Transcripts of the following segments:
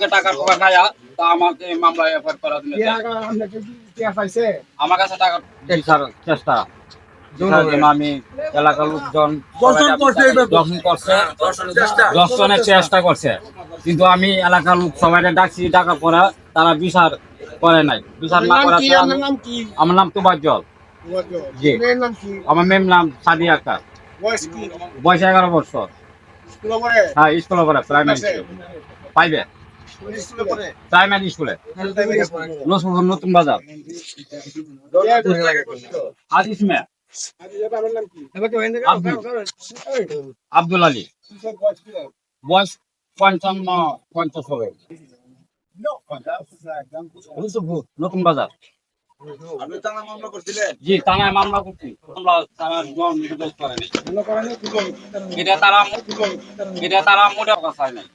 টাকা খায়া তা আমাকে মামলা এফআইআর করার জন্য আমার কাছে টাকা চেষ্টা। আমি এলাকার লোকজন দর্শনের চেষ্টা করছে। কিন্তু আমি এলাকার লোক সবাই ডাকছি ডাকার পরে তারা বিচার করে নাই। বিচার না নাম কি? করাতে আপনার আমি- নাম কি? আমার নাম জল। জি। মেয়ের নাম আমার মেম নাম সাদি আক্তার। বয়স এগারো বছর। হ্যাঁ স্কুলে পড়ে প্রাইমারি? পাইবে স্কুলে। পড়ে প্রাইমারি স্কুলে? নতুন নতুন বাজার। আজিজ মে আপনার নাম কি? আব্দুল। আলী। বয়স পঞ্চান্ন পঞ্চাশ হবে। নতুন বাজার। আপনি টানা মামলা করছিলেন? জি থানায় মামলা করছি। মামলা থানার জন নির্দেশ করেনি এটা তারা এটা তারা মোটা কথা নাই।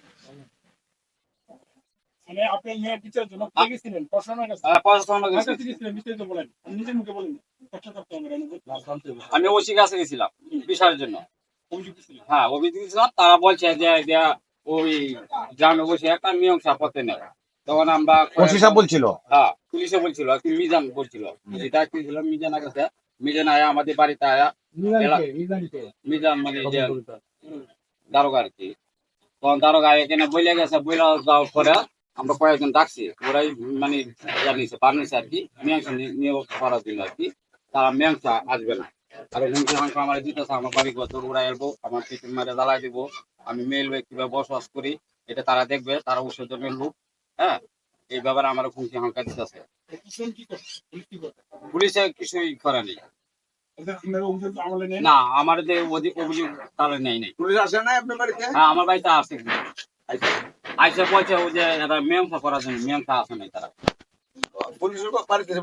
মানে আপনি মেয়ের বিচারের জন্য কোথায় গেছিলেন প্রশাসনের কাছে আহ, পড়াশোনা কার করছি। কাছে গেছিলেন বিস্তারিত বলেন। নিজের মুখে বলেন। একটা করতে হবে আমি ওসি কাছে গেছিলাম বিচারের জন্য। হ্যাঁ অভিযোগ দিয়েছিলাম। তারা বলছে যে যে ওই গ্রামে বসে একটা মীমাংসা করতে নেই। তখন আমরা ওসি সাহেব বলছিল? হ্যাঁ পুলিশে বলছিল মিজান বলছিল। এটা কি ছিল মিজান কাছে মিজান আয়া আমাদের বাড়িতে আয়া। মিজান মানে যে দারোগা আর কি। তখন দারোগা এখানে বইলে গেছে বইলা যাওয়ার পরে আমরা কয়েকজন ডাকছি ওরাই মানে জানিয়েছে পারমিছে আর কি মীমাংসা নি- নিয়োগ করার জন্য আর কি। তারা মীমাংসা আসবে না। আর হুমকি হামকি আমার দিতেছে আমার বাড়ি ঘর উড়াই আসব আমার পিছন মারে জ্বালাই দিব আমি মেল কীভাবে বসবাস করি এটা তারা দেখবে তারা উৎসর্জনের লোক হ্যাঁ? এই ব্যাপারে আমার হুমকি হামকা দিতেছে। পুলিশ কিছুই করে নেই। ওদের আপনারা অভিযোগ আমলে নেন না আমার যে অভিযোগ তারা নেই নেই। পুলিশ আসে না আপনার বাড়িতে? হ্যাঁ আমার বাড়িতে আছে আইসে বলছে ও যে এরা মীমাংসা করার জন্য মীমাংসা আসে নাই তারা।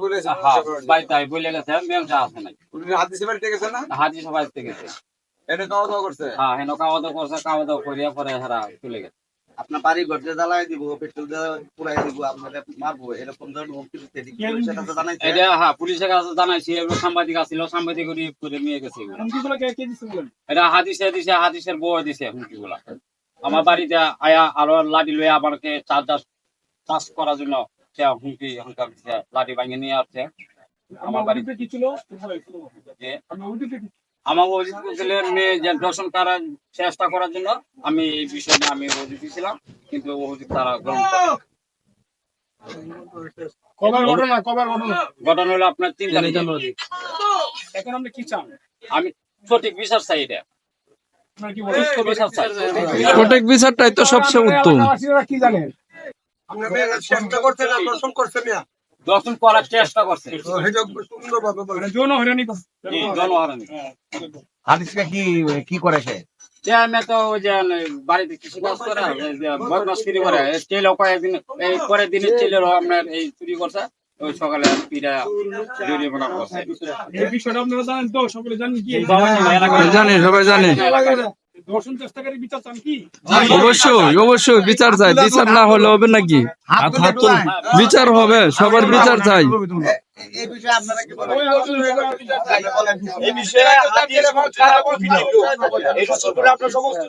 বলেছে হ্যাঁ বাড়িতে। আই বলে গেছে মীমাংসা আসে নাই। পুলিশ হাদিসে বাড়িতে গেছে না? হাজি সবাই থেকে গেছে। এনে খাওয়া দাওয়া করছে? হ্যাঁ হেন খাওয়া দাওয়া করছে খাওয়া দাওয়া করিয়া পরে হেরা চলে গেছে। আপনার বাড়ি ঘরতে জ্বালাই দিব পেট্রোল দিয়ে পুরাই দিব আপনাদের মারবো এরকম ধরনের হুমকি পুলিশের কাছে জানাইছে? এটা হ্যাঁ পুলিশের কাছে জানাইছি এবার সাংবাদিক আসছিল সাংবাদিক করে নিয়ে গেছে এগুলো। হুমকিগুলো কে কে দিচ্ছে এটা হাদিসে দিছে হাদিসের বউ দিছে হুমকি গুলা আমার বাড়িতে আয়া আরও লাঠি লয়ে আমাকে চার্জার চাষ করার জন্য সে হুমকি ভাঙে নিয়ে আসছে। আমার বাড়িতে কি ছিল আমার মেয়ে যে দর্শন করার চেষ্টা করার জন্য আমি এই বিষয়ে আমি অভিযোগ দিয়েছিলাম কিন্তু অভিযোগ তারা গ্রহণ। কবার ঘটনা কবার ঘটনা। ঘটনা হলো আপনার তিন তারিখ। এখন আপনি কি চান? আমি সঠিক বিচার চাই এটা। কি বিচারটাই তো সবচেয়ে উত্তম। জানেন? চেষ্টা দর্শন করার চেষ্টা করছে। সেটা সুন্দরভাবে বলেন। মানে হাদিসকে কি কি করেছে আমি তো ওই যে বাড়িতে কিছু কাজ করে বদমাস করে। এই ছেলে কয়েকদিন পরের দিনের ছেলের আপনার এই চুরি করছে। ওই সকালে পিঠা জরিমানা করছে এই বিষয়টা আপনারা জানেন তো সকলে জানেন কি জানি সবাই জানে বিচার অবশ্যই অবশ্যই বিচার চাই। বিচার না হলে হবে নাকি? হাত হাত তুল বিচার হবে সবার বিচার চাই। এই বিষয়ে আপনারা কি বলেন? ওই আলোচনা এই বিষয়ে হাদিস খারাপ ভিডিও এই সবগুলো আপনার সমস্ত